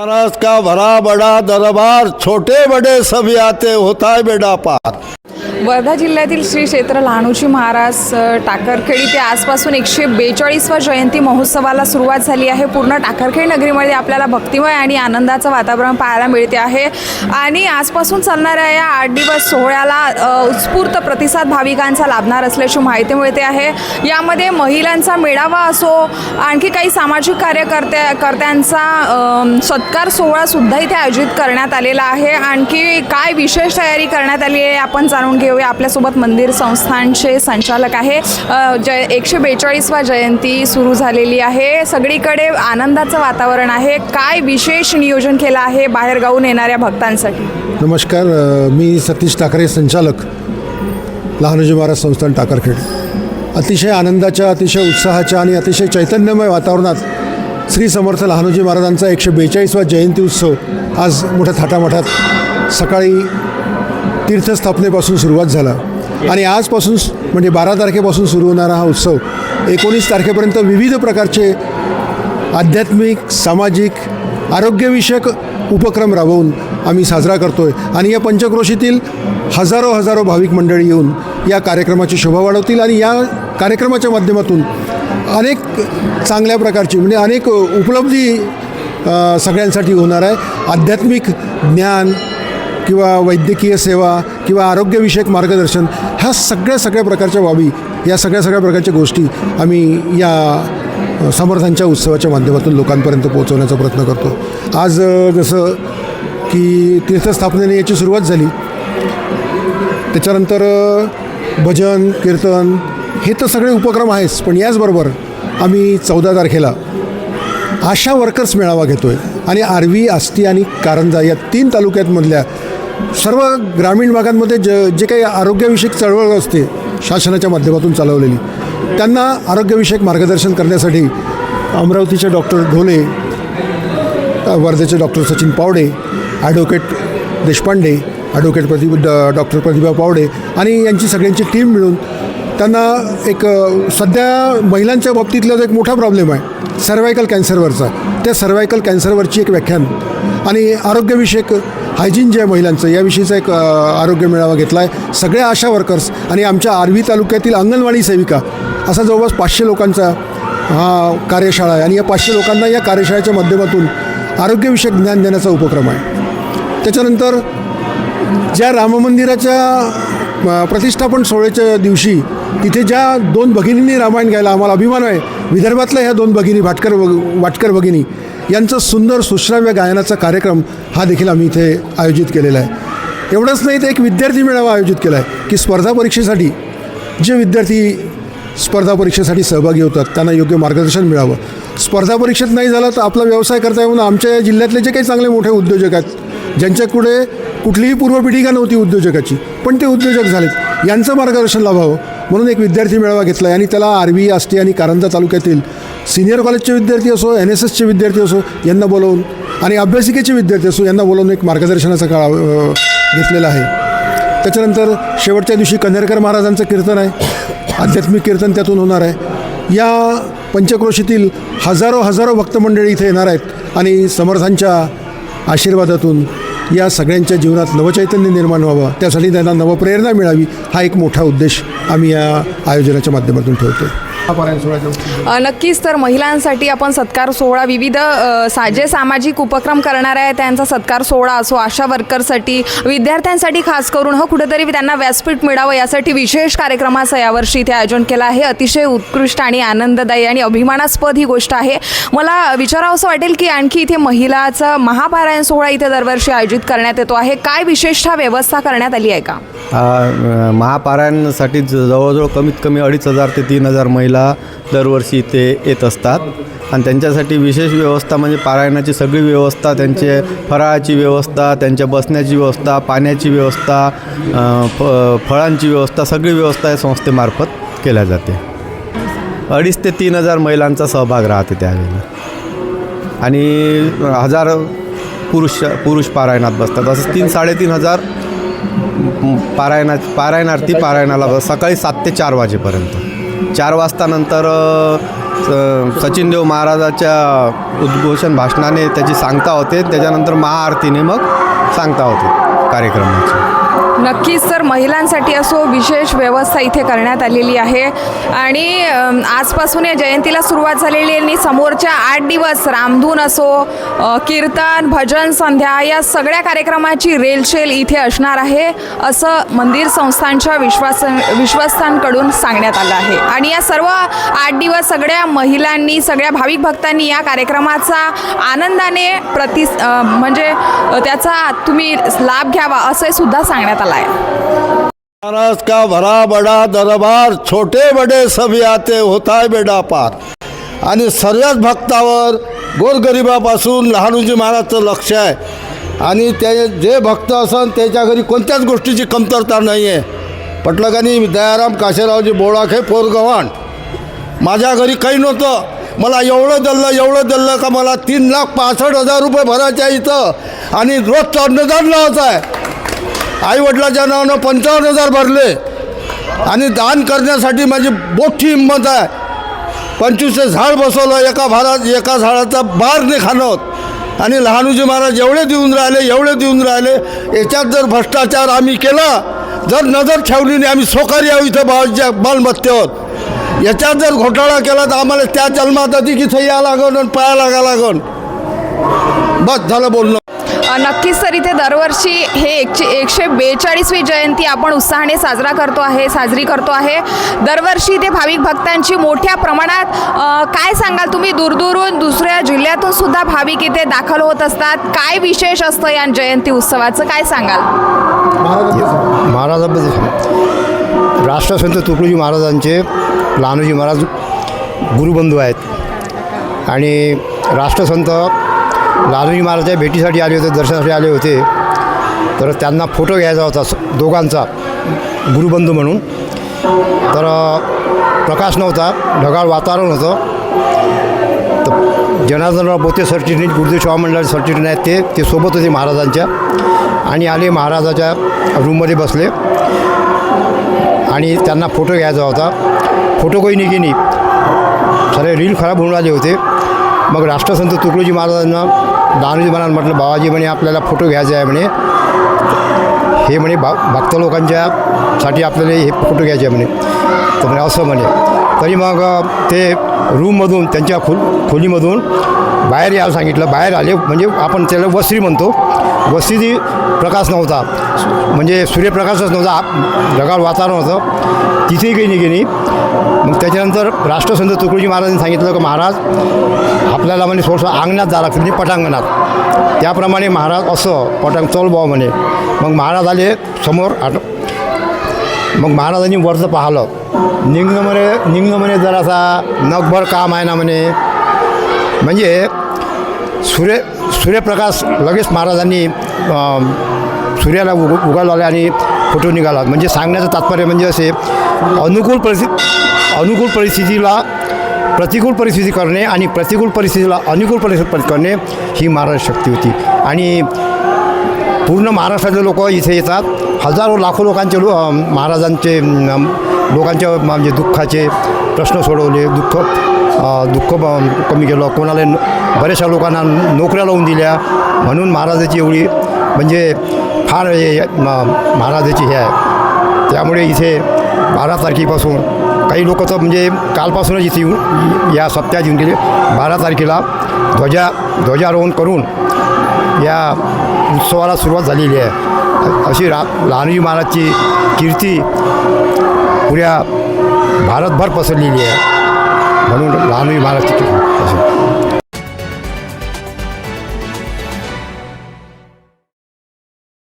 महाराज का भरा बड़ा दरबार छोटे बड़े सभी आते होता है बेड़ा पार। वर्धा जिल्ह्यातील श्री क्षेत्र लहानूजी महाराज टाकरखेडी ते आजपासून एकशे बेचाळीसवा जयंती महोत्सवाला सुरुवात झाली आहे. पूर्ण टाकरखेड नगरीमध्ये आपल्याला भक्तिमय आणि आनंदाचं वातावरण पाहायला मिळते आहे. आणि आजपासून चालणाऱ्या या आठ दिवस सोहळ्याला उत्स्फूर्त प्रतिसाद भाविकांचा लाभणार असल्याची माहिती मिळते आहे. यामध्ये महिलांचा मेळावा असो आणखी काही सामाजिक कार्यकर्त्या कर्त्यांचा सत्कार सोहळासुद्धा इथे आयोजित करण्यात आलेला आहे. आणखी काय विशेष तयारी करण्यात आली आहे आपण जाणून घेऊ घेऊया आपल्यासोबत मंदिर संस्थांचे संचालक आहे. जय एकशे बेचाळीसवा जयंती सुरू झालेली आहे. सगळीकडे आनंदाचं वातावरण आहे. काय विशेष नियोजन केलं आहे बाहेरगावून येणाऱ्या भक्तांसाठी? नमस्कार मी सतीश ठाकरे संचालक लहानोजी महाराज संस्थान टाकरखेड. अतिशय आनंदाच्या अतिशय उत्साहाच्या आणि अतिशय चैतन्यमय वातावरणात श्री समर्थ लहानोजी महाराजांचा एकशे बेचाळीसवा जयंती उत्सव आज मोठ्या थाटामाठात सकाळी तीर्थस्थापनेपासून सुरुवात झाला. आणि आजपासून म्हणजे बारा तारखेपासून सुरू होणारा हा उत्सव एकोणीस तारखेपर्यंत विविध प्रकारचे आध्यात्मिक सामाजिक आरोग्यविषयक उपक्रम राबवून आम्ही साजरा करतो आहे आणि या पंचक्रोशीतील हजारो हजारो भाविक मंडळी येऊन या कार्यक्रमाची शोभा वाढवतील आणि या कार्यक्रमाच्या माध्यमातून अनेक चांगल्या प्रकारची म्हणजे अनेक उपलब्धी सगळ्यांसाठी होणार आहे. आध्यात्मिक ज्ञान किंवा वैद्यकीय सेवा किंवा आरोग्यविषयक मार्गदर्शन ह्या सगळ्या सगळ्या प्रकारच्या बाबी या सगळ्या सगळ्या प्रकारच्या गोष्टी आम्ही या समर्थांच्या उत्सवाच्या माध्यमातून लोकांपर्यंत पोहोचवण्याचा प्रयत्न करतो. आज जसं की तीर्थस्थापनेने याची सुरुवात झाली. त्याच्यानंतर भजन कीर्तन हे तर सगळे उपक्रम आहेच पण याचबरोबर आम्ही चौदा तारखेला आशा वर्कर्स मेळावा घेतो आहे आणि आर्वी आस्ती आणि कारंजा या तीन तालुक्यांमधल्या सर्व ग्रामीण भागांमध्ये ज जे काही आरोग्यविषयक चळवळ असते शासनाच्या माध्यमातून चालवलेली त्यांना आरोग्यविषयक मार्गदर्शन करण्यासाठी अमरावतीचे doctor Dhole वर्धेचे doctor Sachin Pawde advocate Deshpande advocate Pratibha ड- डॉक्टर प्रतिभा पावडे आणि यांची सगळ्यांची टीम मिळून त्यांना एक सध्या महिलांच्या बाबतीतला जो एक मोठा प्रॉब्लेम आहे सर्वायकल कॅन्सरवरचा त्या सर्वायकल कॅन्सरवरची एक व्याख्यान आणि आरोग्यविषयक हायजीन जे आहे महिलांचं याविषयीचा एक आरोग्य मेळावा घेतला आहे सगळ्या आशा वर्कर्स आणि आमच्या आर्वी तालुक्यातील अंगणवाडी सेविका असा जवळपास पाचशे लोकांचा हा कार्यशाळा आहे. आणि या पाचशे लोकांना या कार्यशाळेच्या माध्यमातून आरोग्यविषयक ज्ञान देण्याचा उपक्रम आहे. त्याच्यानंतर ज्या राममंदिराच्या मंदिराच्या प्रतिष्ठापन सोहळ्याच्या दिवशी तिथे ज्या दोन भगिनींनी रामायण घ्यायला आम्हाला अभिमान आहे विदर्भातल्या ह्या दोन भगिनी भाटकर वाटकर भगिनी यांचं सुंदर सुश्राव्य गायनाचा कार्यक्रम हा देखील आम्ही इथे आयोजित केलेला आहे. एवढंच नाही तर एक विद्यार्थी मेळावा आयोजित केला आहे की स्पर्धा परीक्षेसाठी. जे विद्यार्थी स्पर्धा परीक्षेसाठी सहभागी होतात त्यांना योग्य मार्गदर्शन मिळावं. स्पर्धा परीक्षेत नाही झाला तर आपला व्यवसाय करता येऊन आमच्या या जिल्ह्यातले जे काही चांगले मोठे उद्योजक आहेत ज्यांच्याकडे कुठलीही पूर्वपिढीका नव्हती उद्योजकाची पण ते उद्योजक झालेत यांचं मार्गदर्शन लाभावं. म्हणून एक विद्यार्थी मेळावा घेतला आहे आणि त्याला आरवी आष्टी आणि कारंजा तालुक्यातील सिनियर कॉलेजचे विद्यार्थी असो एन एस एसचे विद्यार्थी असो यांना बोलवून आणि अभ्यासिकेचे विद्यार्थी असो यांना बोलवून एक मार्गदर्शनाचा काळ घेतलेला आहे. त्याच्यानंतर शेवटच्या दिवशी कन्हेरकर महाराजांचं कीर्तन आहे. आध्यात्मिक कीर्तन त्यातून होणार आहे. या पंचक्रोशीतील हजारो हजारो भक्तमंडळी इथे येणार आहेत आणि समर्थांच्या आशीर्वादातून या सगळ्यांच्या जीवनात नवचैतन्य निर्माण व्हावं. त्यासाठी त्यांना नवप्रेरणा मिळावी हा एक मोठा उद्देश. आम्ही या आयोजनाच्या माध्यमातून ठेवतो आहे नक्कीच तर महिलांसाठी आपण सत्कार सोहळा विविध अ, सा जे सामाजिक उपक्रम करणारे आहेत त्यांचा सत्कार सोहळा असो आशा वर्करसाठी विद्यार्थ्यांसाठी खास करून हो कुठेतरी त्यांना व्यासपीठ मिळावं यासाठी विशेष कार्यक्रमाचं यावर्षी इथे आयोजन केलं आहे. अतिशय उत्कृष्ट आणि आनंददायी आणि अभिमानास्पद ही गोष्ट आहे. मला विचारावं असं वाटेल की आणखी इथे महिलाचा महापारायण सोहळा इथे दरवर्षी आयोजित करण्यात येतो आहे. काय विशेषतः व्यवस्था करण्यात आली आहे का? महापारायणासाठी ज- जवळजवळ कमीत कमी अडीच हजार ते तीन हजार महिला दरवर्षी इथे येत असतात. आणि त्यांच्यासाठी विशेष व्यवस्था म्हणजे पारायणाची सगळी व्यवस्था त्यांचे फराळाची व्यवस्था त्यांच्या बसण्याची व्यवस्था पाण्याची व्यवस्था फ फळांची व्यवस्था सगळी व्यवस्था या संस्थेमार्फत केल्या जाते. अडीच ते तीन हजार महिलांचा सहभाग राहते त्यावेळेला आणि हजार पुरुष पुरुष पारायणात बसतात. असं तीन साडेतीन हजार पारायणा पारायणार्थी पारायणाला बस सकाळी सात ते चार वाजेपर्यंत. चार वाजतानंतर स- सचिनदेव महाराजाच्या उद्घोषण भाषणाने त्याची सांगता होते. त्याच्यानंतर महाआरतीने मग सांगता होते कार्यक्रमाची. नक्कीच तर महिलांसाठी असो विशेष व्यवस्था इथे करण्यात आलेली आहे. आणि आजपासून या जयंतीला सुरुवात झालेली आहे आणि समोरच्या आठ दिवस रामधून असो कीर्तन भजन संध्या या सगळ्या कार्यक्रमाची रेलशेल इथे असणार आहे असं मंदिर संस्थांच्या विश्वास विश्वस्तांकडून सांगण्यात आलं आहे. आणि या सर्व आठ दिवस सगळ्या महिलांनी सगळ्या भाविक भक्तांनी या कार्यक्रमाचा आनंदाने प्रति म्हणजे त्याचा तुम्ही लाभ घ्यावा असं सुद्धा सांगण्यात आलं आलाय. महाराज का भरा बडा दरबार छोटे बडे सभी आते होताय बेडा पार. आणि सर्वच भक्तावर गोरगरिबापासून लहानूजी महाराजचं लक्ष आहे. आणि ते जे भक्त असन त्याच्या घरी कोणत्याच गोष्टीची कमतरता नाही आहे पटलं का नाही दयाराम काशेरावजी बोळाखे पोरगव्हाण. माझ्या घरी काही नव्हतं. मला एवढं दिलं एवढं दिलं का मला तीन लाख पासष्ट हजार रुपये भरायचे आहे इथं. आणि रोजचं अन्नदान लावायचं आहे. आईवडिलाच्या नावानं पंचावन्न हजार भरले. आणि दान करण्यासाठी माझी मोठी हिंमत आहे. पंचवीसचं झाड बसवलं एका भारात एका झाडाचा बार नाही खाणं आणि लहानूजी महाराज एवढे देऊन राहिले एवढे देऊन राहिले. याच्यात जर भ्रष्टाचार आम्ही केला जर नजर ठेवली नाही आम्ही सोकारी आहो इथं बाळच्या मालमत्तेवर याच्यात जर घोटाळा केला तर आम्हाला त्या जन्मात अधिक इथं या लागन आणि पाया लागा लागन. बस झालं बोलणं. नक्कीच तर इथे दरवर्षी हे एकशे एकशे बेचाळीसवी जयंती आपण उत्साहाने साजरा करतो आहे साजरी करतो आहे. दरवर्षी इथे भाविक भक्तांची मोठ्या प्रमाणात काय सांगाल तुम्ही? दूरदूरून दुसऱ्या जिल्ह्यातून सुद्धा भाविक इथे दाखल होत असतात. काय विशेष असतं या जयंती उत्सवाचं? काय सांगाल? महाराजाबद्दल राष्ट्रसंत तुकडोजी महाराजांचे लहानोजी महाराज गुरुबंधू आहेत. आणि राष्ट्रसंत लालजी महाराजच्या भेटीसाठी आले होते दर्शनासाठी आले होते. तर त्यांना फोटो घ्यायचा होता दोघांचा गुरुबंधू म्हणून. तर प्रकाश नव्हता ढगाळ वातावरण होतं. तर जनार्दनराव बोते सरचिटणीस गुरुदेव सेवा मंडळाचे सरचिटणीस आहेत ते ते सोबत होते महाराजांच्या. आणि आले महाराजाच्या रूममध्ये बसले. आणि त्यांना फोटो घ्यायचा होता. फोटो काही नाही की सारे रील खराब होऊन आले होते. मग राष्ट्रसंत तुकडोजी महाराजांना दानूजी महाराज म्हटलं बाबाजी म्हणे आपल्याला फोटो घ्यायचा आहे म्हणे. हे म्हणे भा भक्त लोकांच्या साठी आपल्याला हे फोटो घ्यायचे आहे म्हणे. तर म्हणे असं म्हणे. तरी मग ते रूममधून त्यांच्या खोल खोलीमधून बाहेर यायला सांगितलं. बाहेर आले म्हणजे आपण त्याला वस्त्री म्हणतो. वस्त्री प्रकाश नव्हता. म्हणजे सूर्यप्रकाशच नव्हता. ढगाळ वातावरण होतं. तिथेही काही नाही गेली मग त्याच्यानंतर राष्ट्रसंत तुकडोजी महाराजांनी सांगितलं की महाराज आपल्याला म्हणे थोडंसं अंगणात जा लागतं म्हणजे पटांगणात. त्याप्रमाणे महाराज असं पटांग चल म्हणे. मग महाराज आले समोर आट मग महाराजांनी वरचं पाहिलं. निंग म्हणे निंग म्हणे जरासा नगभर काम आहे ना म्हणे. म्हणजे सूर्य सूर्यप्रकाश लगेच महाराजांनी सूर्याला उग उगावला आणि फोटो निघाला. म्हणजे सांगण्याचं तात्पर्य म्हणजे असे अनुकूल परिस्थिती अनुकूल परिस्थितीला प्रतिकूल परिस्थिती करणे आणि प्रतिकूल परिस्थितीला अनुकूल परिस्थिती करणे ही महाराज शक्ती होती. आणि पूर्ण महाराष्ट्रातले लोक इथे येतात. हजारो लाखो लोकांचे लो महाराजांचे लोकांच्या म्हणजे दुःखाचे प्रश्न सोडवले दुःख दुःख ब- कमी केलं. कोणाला बऱ्याचशा लोकांना नोकऱ्या लावून दिल्या. म्हणून महाराजाची एवढी म्हणजे फार हे म- महाराजाची हे आहे. त्यामुळे इथे बारा तारखेपासून काही लोक तर म्हणजे कालपासूनच इथे येऊन या सप्त्यात येऊन गेले. बारा तारखेला ध्वजा ध्वजारोहण करून या उत्सवाला सुरुवात झालेली आहे. अशी रा लहानजी महाराजची कीर्ती पुऱ्या भारतभर पसरलेली आहे म्हणून लहानजी महाराजची कीर्ती अशी